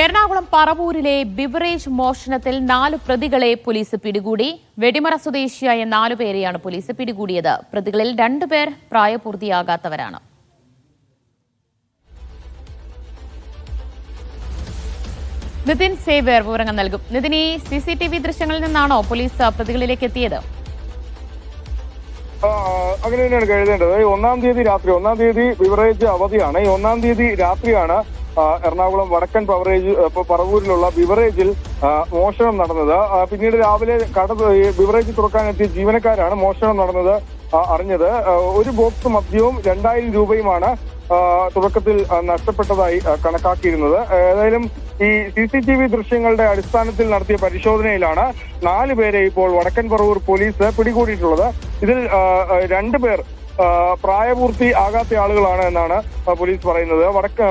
Ernakulam പറവൂരിലെ beverage മോഷണത്തിൽ നാല് പ്രതികളെ police പിടികൂടി. വെടിമറ സ്വദേശിയായ നാലു പേരെയാണ് പോലീസ് പിടികൂടിയത്. പ്രതികളിൽ രണ്ടുപേർ പ്രായപൂർത്തിയാകാത്തവരാണ്. നിതിൻ സേവർ വിവരങ്ങൾ നൽകും. നിതിൻ ഈ സി സി ടി വി ദൃശ്യങ്ങളിൽ നിന്നാണോ പോലീസ് പ്രതികളിലേക്ക് എത്തിയത്? അങ്ങനെ തന്നെയാണ് കരുതേണ്ടത് ഒന്നാം തീയതി രാത്രി ഒന്നാം തീയതി ബിവറേജ് അവധിയാണ്. ഈ ഒന്നാം തീയതി രാത്രിയാണ് എറണാകുളം വടക്കൻ പവറേജ് പറവൂരിലുള്ള ബിവറേജിൽ മോഷണം നടന്നത്. പിന്നീട് രാവിലെ കട ബിവറേജ് തുറക്കാനെത്തിയ ജീവനക്കാരാണ് മോഷണം നടന്നത് അറിഞ്ഞത്. ഒരു ബോക്സ് മദ്യവും രണ്ടായിരം രൂപയുമാണ് തുടക്കത്തിൽ നഷ്ടപ്പെട്ടതായി കണക്കാക്കിയിരുന്നത്. ഏതായാലും ഈ സി സി ടി വി ദൃശ്യങ്ങളുടെ അടിസ്ഥാനത്തിൽ നടത്തിയ പരിശോധനയിലാണ് നാല് പേരെ ഇപ്പോൾ വടക്കൻ പറവൂർ പോലീസ് പിടികൂടിയിട്ടുള്ളത്. ഇതിൽ രണ്ടു പേർ പ്രായപൂർത്തി ആകാത്ത ആളുകളാണ് എന്നാണ് പോലീസ് പറയുന്നത്. വടക്ക്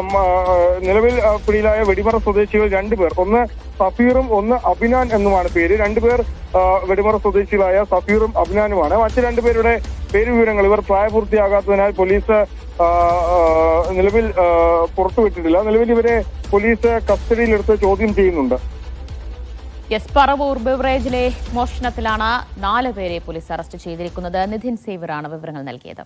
നിലവിൽ പിടിയിലായ വെടിമറ സ്വദേശികൾ രണ്ടുപേർ ഒന്ന് സഫീറും ഒന്ന് അഭിനാൻ എന്നുമാണ് പേര്. രണ്ടുപേർ വെടിമറ സ്വദേശികളായ സഫീറും അഭിനാനുമാണ്. മറ്റ് രണ്ടുപേരുടെ പേര് വിവരങ്ങൾ ഇവർ പ്രായപൂർത്തിയാകാത്തതിനാൽ പോലീസ് നിലവിൽ പുറത്തുവിട്ടിട്ടില്ല. നിലവിൽ ഇവരെ പോലീസ് കസ്റ്റഡിയിലെടുത്ത് ചോദ്യം ചെയ്യുന്നുണ്ട്. എസ് പറവൂർ ബിവറേജിലെ മോഷണത്തിലാണ് നാല് പേരെ പോലീസ് അറസ്റ്റ് ചെയ്തിരിക്കുന്നത്. നിതിൻ സേവറാണ് വിവരങ്ങൾ നൽകിയത്.